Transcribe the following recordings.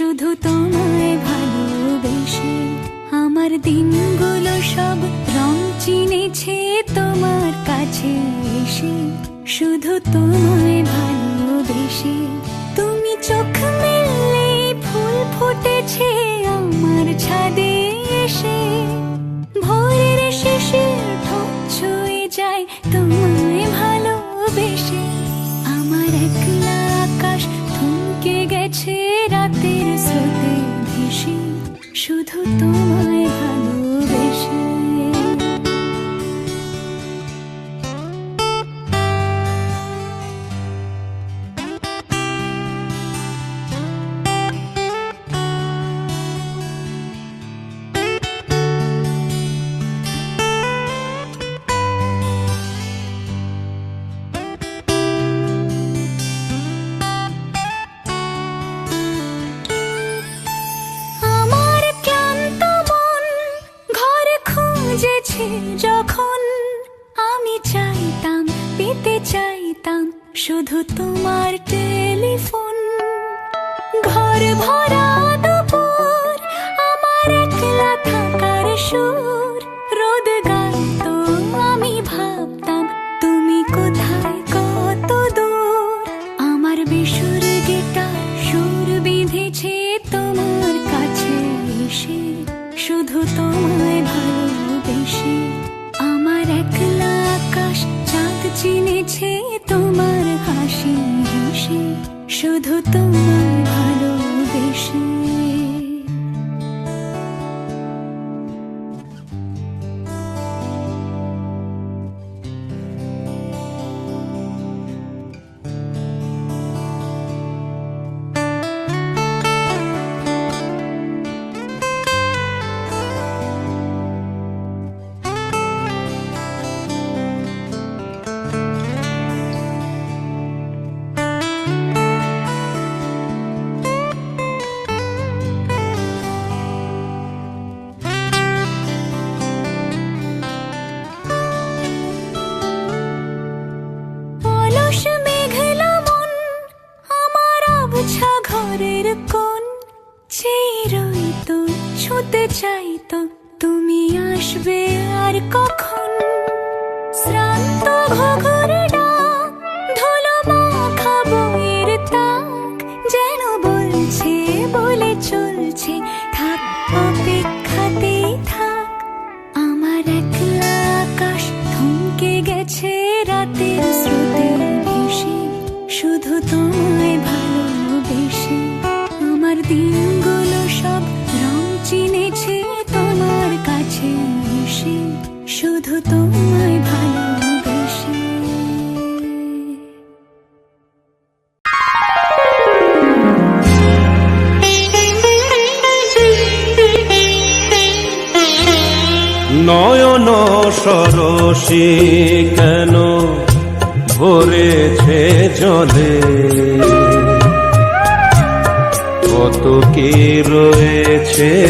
শুধু তোমায় ভালোবেসে আমার দিনগুলো সব রং চিনেছে তোমার কাছে এসে। শুধু তোমায় ভালোবেসে তুমি চোখ মেললে ফুল ফুটেছে আমার ছাদে এসে। ভোরের শিশির ঠোঁট ছুঁয়ে যায় তোমায় শুধু তোমায় শুধু তোমার টেলিফোন। ঘর ভরা দুপুর, আমার একলা থাকার সুর। রোদ গাইতো আমি ভাবতাম, তুমি কোথায় কত দূর? আমার বেসুর গিটার সুর বিঁধেছে তোমার কাছে এসে। শুধু তোমায় শুধু তোমায় ভালোবেসে। ছুতে চাইতো, তুমি আসবে আর কখন? শ্রান্ত ঘঘর যেন বলছে, বলে চলছে আমার রাতের স্রোতে শুধু তোমায় শুধু তোমায় ভালোবেসে। নয়ন সরসী কেন ভরেছে জলে? কত কি রয়েছে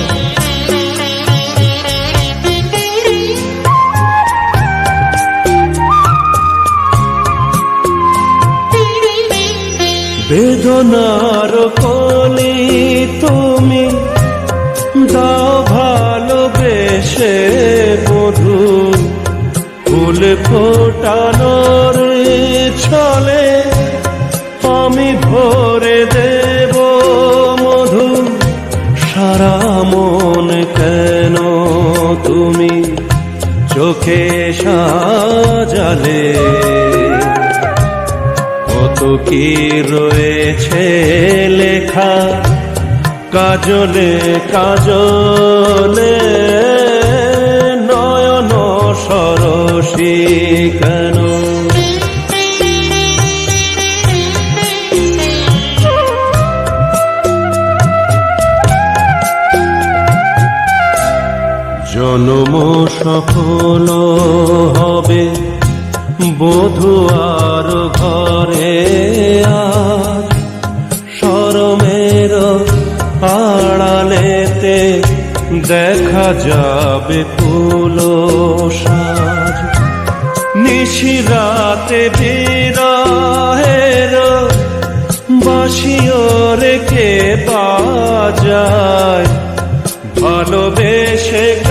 বেদনার কলি তুমি দাও ভালোবেসে মধু ফুল ফোটানোর ছলে আমি ভরে দেব মধু। সারা মন কেন তুমি চোখে সাজালে? কি রয়েছে লেখা? কাজলে কাজলে নয়ন সরসী কেন? জন্ম সফল হবে বধু আর ঘরে আজ সরমের আড়ালেতে দেখা যাবে কুলো সাজ নিশিরাতে বিরহের বাসিও রেখে বাজায়, ভালোবেসে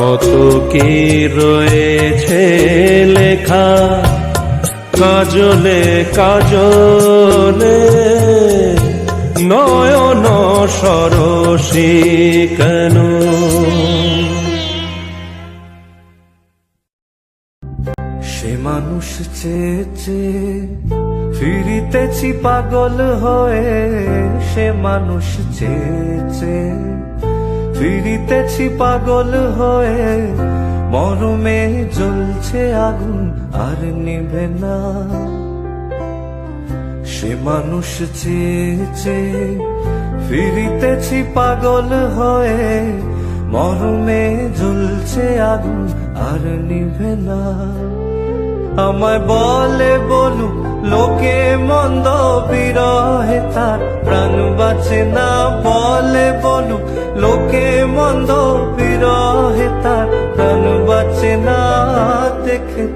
কত কি রয়েছে লেখা? কাজলে কাজলে নয়ন সরসী কেন? সে মানুষ চেয়েছে ফিরিতেছি পাগল হয়ে, সে মানুষ চেয়েছে ফিরিতেছি পাগল হয়ে, মরমে জ্বলছে আগুন, আর নিভে না। সে মানুষ চেয়েছে ফিরিতেছি পাগল হয়ে, মরমে জ্বলছে আগুন, আর নিভে না। আমায় বলে বলু লোকে মন্দ বিরহে তার, প্রাণ বাঁচে না বলে বলু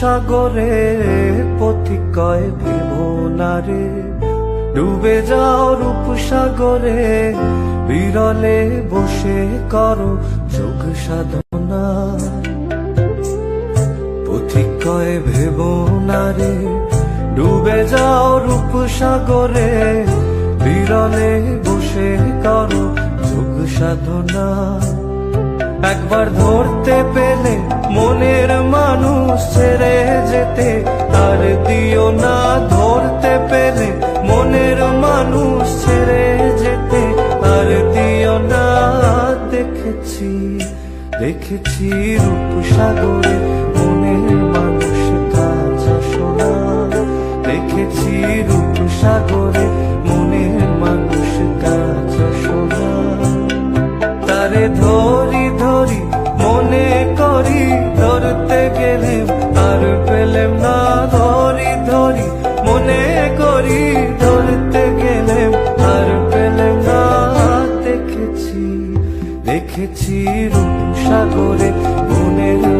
সাগরে পথিকয় ভেব নারে ডুবে যাও রূপ সাগরে, বিরলে বসে করো যোগ সাধনা। পথিকয় ভেব নারে ডুবে যাও রূপ সাগরে, বিরলে বসে করো যোগ সাধনা। একবার ধরতে পেলে মনের মানুষ ছেড়ে যেতে আর দিও না ধরতে পেলে মনের মানুষ ছেড়ে যেতে আর দিও না দেখেছি দেখেছি রূপ সাগরে মনের মানুষ সোনা দেখেছি রূপ সাগরে মনের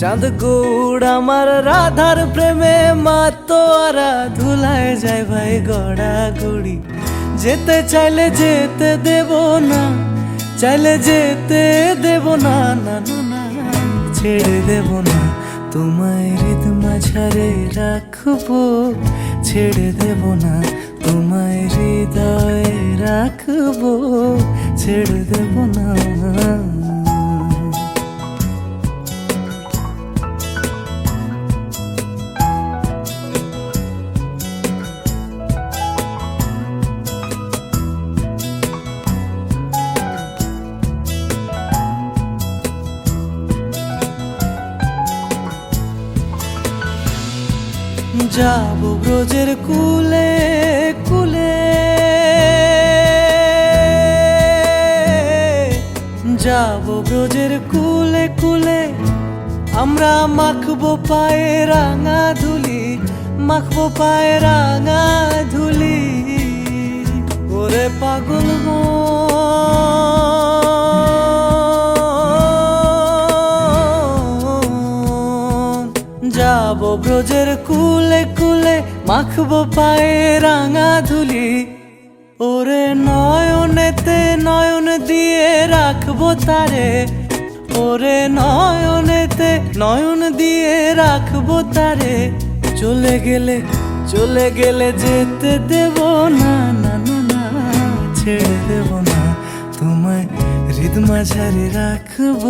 চাঁদ গৌড় আমার রাধার প্রেমে মাতোয়ারা ধুলায় যায় ভাই গড়া গড়ি যেতে চাইলে যেতে দেব না, চাইলে যেতে দেব না না, ছেড়ে দেব না। তোমায় হৃদ মাঝারে রাখব, ছেড়ে দেব না। তোমায় হৃদয়ে রাখব, ছেড়ে দেব না। যাব ব্রজের কুলে কুলে। যাব ব্রজের কুলে কুলে। আমরা মাখবো পায়ে রাঙা ধুলি, মাখবো পায়ে রাঙা ধুলি। ওরে পাগল মন। ব্রজের কুলে কুলে মাখবো পায়ে রাঙা ধুলি। ওরে নয়নেতে নয়ন দিয়ে রাখব তারে। ওরে নয়নেতে নয়ন দিয়ে রাখব তারে। চলে গেলে চলে গেলে যেতে দেব না না না না, ছেড়ে দেব না। তোমায় হৃদ মাঝারে রাখব,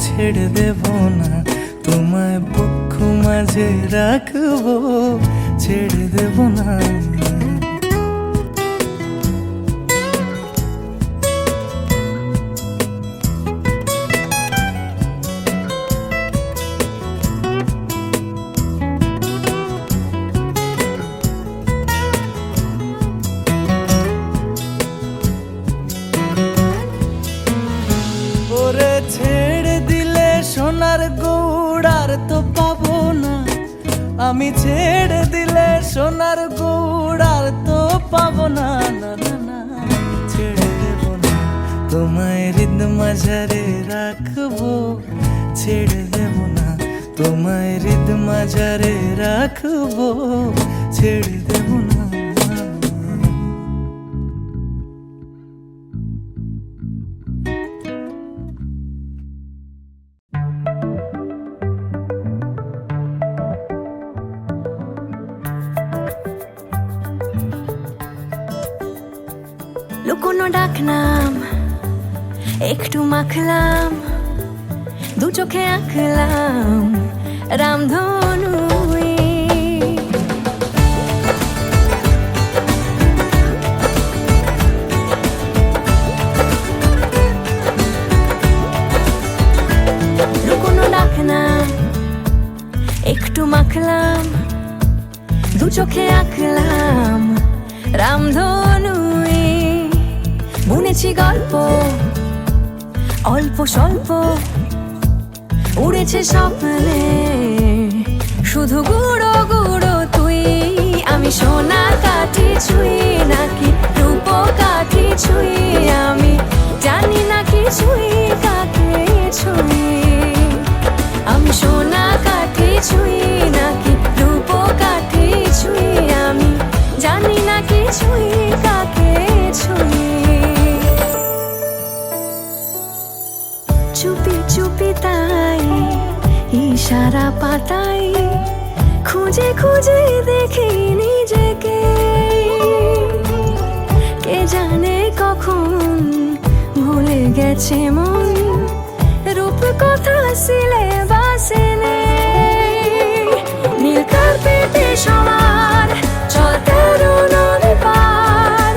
ছেড়ে দেব না। তোমায় মাঝে রাখব ছেড়ে দেব না। ছেড়ে দিলে সোনার না আমি ছেড়ে দিলে সোনার গৌড়ার তো পাবো না না না। ছেড়ে দেব না, তোমায় হৃদ মাঝারে রাখব। ছেড়ে দেব না, তোমায় হৃদ মাঝারে রাখব। ছেড়ে দেব লুকোনো ডাকনাম একটু মাখলাম দু চোখে আঁকলাম রামধনু একটু মাখলাম দু চোখে আঁকলাম রামধনু বুনেছি গল্প। অল্প স্বল্প উড়েছে স্বপ্নে। শুধু গুঁড়ো গুঁড়ো তুই, আমি সোনা কাঠি ছুঁই, নাকি রূপ কাঠি ছুঁই, আমি গেছে মন রূপ কথা সিলে বাসে নীল কার্পেটে সমান পার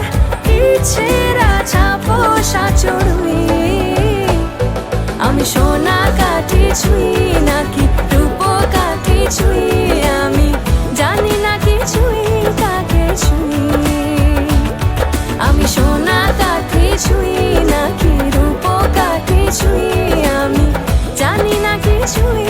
আমি সোনা কাঠি ছুঁই, নাকি ছুঁই? আমি জানি কাকে ছুঁই। আমি সোনা ছুঁই, নাকি what you